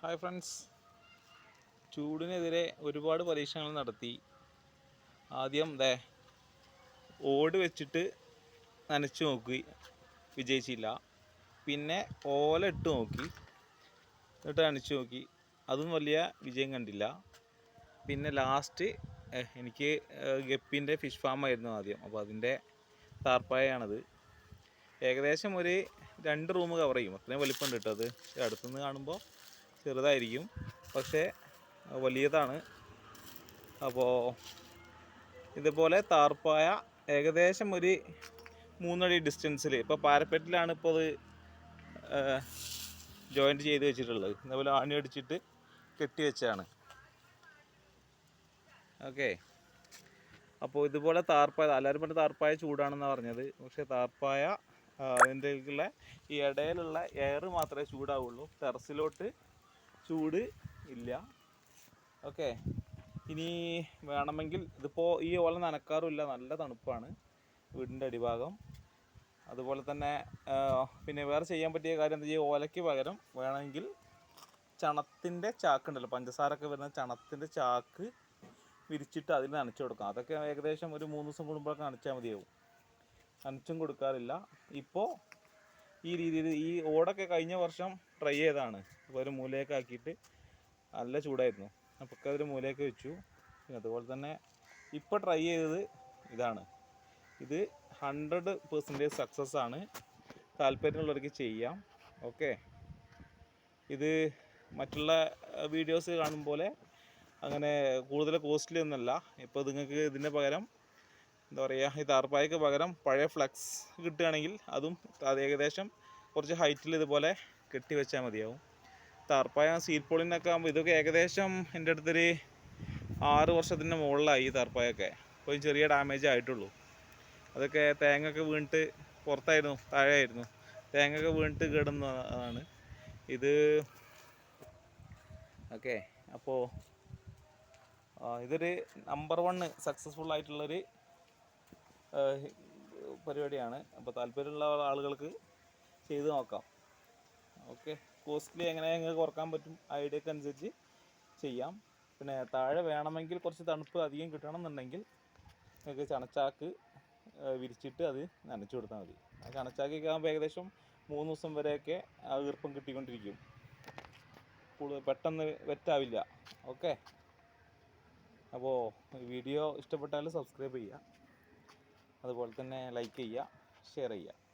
Hi friends. ചൂടിനെതിരെ ഒരുപാട് പരീക്ഷണങ്ങൾ നടത്തി. ആദ്യം ദേ ഓട് വെച്ചിട്ട് നനച്ചു നോക്കി. വിജയിച്ചില്ല. പിന്നെ ഓല ഇട്ട് നോക്കി. എന്നിട്ട് നനച്ചു നോക്കി. അതും വലിയ വിജയം കണ്ടില്ല. പിന്നെ ലാസ്റ്റ് എനിക്ക് ഗപ്പിന്റെ ഫിഷ് ഫാം ആയിരുന്നു ആദ്യം. അപ്പോൾ അതിന്റെ താർപ്പായാണത് ഏകദേശം ഒരു രണ്ട് റൂം കവർ ചെയ്യും. അത്രയും വലിപ്പമുണ്ട് കേട്ടോ അത്. അടുത്തുനിന്ന് കാണുമ്പോൾ ചെറുതായിരിക്കും. പക്ഷേ വലിയതാണ്. അപ്പോൾ ഇതുപോലെ താർപ്പായ ഏകദേശം ഒരു മൂന്നടി ഡിസ്റ്റൻസിൽ ഇപ്പോൾ പാരപ്പെറ്റിലാണ് ഇപ്പോൾ അത് ജോയിന്റ് ചെയ്ത് വെച്ചിട്ടുള്ളത്. ഇതേപോലെ ആണി അടിച്ചിട്ട് കെട്ടി വെച്ചാണ് ഓക്കെ. അപ്പോൾ ഇതുപോലെ താർപ്പായ എല്ലാവരും പറഞ്ഞ താർപ്പായ ചൂടാണെന്നാണ് പറഞ്ഞത്. പക്ഷേ താർപ്പായ അതിന്റെ ഉള്ള ഈ ഇടയിലുള്ള എയർ മാത്രമേ ചൂടാവുള്ളൂ. ടെറസിലോട്ട് ചൂട് ഇല്ല. ഓക്കെ. ഇനി വേണമെങ്കിൽ ഇതിപ്പോൾ ഈ ഓല നനക്കാറുമില്ല നല്ല തണുപ്പാണ് വീടിന്റെ അടിഭാഗം. അതുപോലെ തന്നെ പിന്നെ വേറെ ചെയ്യാൻ പറ്റിയ കാര്യം എന്താ ഈ ഓലയ്ക്ക് പകരം വേണമെങ്കിൽ ചണത്തിന്റെ ചാക്കുണ്ടല്ലോ പഞ്ചസാരൊക്കെ വരുന്ന ചണത്തിന്റെ ചാക്ക് വിരിച്ചിട്ട് അതിൽ നനച്ചു കൊടുക്കാം. അതൊക്കെ ഏകദേശം ഒരു മൂന്ന് ദിവസം കൂടുമ്പോഴൊക്കെ നനച്ചാൽ മതിയാവും. നനച്ചും കൊടുക്കാറില്ല. ഇപ്പോൾ ഈ രീതിയിൽ ഈ ഓടൊക്കെ കഴിഞ്ഞ വർഷം ട്രൈ ചെയ്തതാണ്. അപ്പോൾ ഒരു മൂലയൊക്കെ ആക്കിയിട്ട് നല്ല ചൂടായിരുന്നു. അപ്പോൾ അതൊരു മൂലയൊക്കെ വെച്ചു. പിന്നെ അതുപോലെ തന്നെ ഇപ്പോൾ ട്രൈ ചെയ്തത് ഇതാണ്. ഇത് ഹൺഡ്രഡ് പെർസെന്റേജ് സക്സസ് ആണ്. താല്പര്യമുള്ളവർക്ക് ചെയ്യാം. ഓക്കെ ഇത് മറ്റുള്ള വീഡിയോസ് കാണും പോലെ അങ്ങനെ കൂടുതൽ കോസ്റ്റ്ലി ഒന്നുമല്ല. ഇപ്പോൾ നിങ്ങൾക്ക് ഇതിന് പകരം എന്താ പറയുക ഈ താർപ്പായ്ക്ക് പകരം പഴയ ഫ്ലക്സ് കിട്ടുകയാണെങ്കിൽ അതും അത് ഏകദേശം കുറച്ച് ഹൈറ്റിൽ ഇതുപോലെ കെട്ടി വെച്ചാൽ മതിയാവും. താർപ്പായ സീറ്റ് പോളിനൊക്കെ ആകുമ്പോൾ ഇതൊക്കെ ഏകദേശം എന്റെ അടുത്തൊരു ആറ് വർഷത്തിന്റെ മുകളിലായി ഈ താർപ്പായൊക്കെ അപ്പോൾ ചെറിയ ഡാമേജ് ആയിട്ടുള്ളൂ. അതൊക്കെ തേങ്ങയൊക്കെ വീണിട്ട് പുറത്തായിരുന്നു താഴെയായിരുന്നു. തേങ്ങയൊക്കെ വീണിട്ട് കിടന്നതാണ്. ഇത് ഓക്കെ അപ്പോൾ ഇതൊരു നമ്പർ വണ്ണ് സക്സസ്ഫുൾ ആയിട്ടുള്ളൊരു പരിപാടിയാണ്. അപ്പോൾ താല്പര്യമുള്ള ആളുകൾക്ക് ചെയ്ത് നോക്കാം. ഓക്കെ. കോസ്റ്റ്ലി എങ്ങനെ നിങ്ങൾക്ക് കുറയ്ക്കാൻ പറ്റും? ഐഡിയക്ക് അനുസരിച്ച് ചെയ്യാം. പിന്നെ താഴെ വേണമെങ്കിൽ കുറച്ച് തണുപ്പ് അധികം കിട്ടണമെന്നുണ്ടെങ്കിൽ നിങ്ങൾക്ക് ചണച്ചാക്ക് വിരിച്ചിട്ട് അത് നനച്ചു കൊടുത്താൽ മതി. ആ ചണച്ചാക്കൊക്കെ ആകുമ്പോൾ ഏകദേശം മൂന്ന് ദിവസം വരെയൊക്കെ ആ ഈർപ്പം കിട്ടിക്കൊണ്ടിരിക്കും. കൂടുതൽ പെട്ടെന്ന് വെറ്റാവില്ല. ഓക്കെ. അപ്പോൾ വീഡിയോ ഇഷ്ടപ്പെട്ടാൽ സബ്സ്ക്രൈബ് ചെയ്യുക. അതുപോലെ തന്നെ ലൈക്ക് ചെയ്യുക ഷെയർ ചെയ്യുക.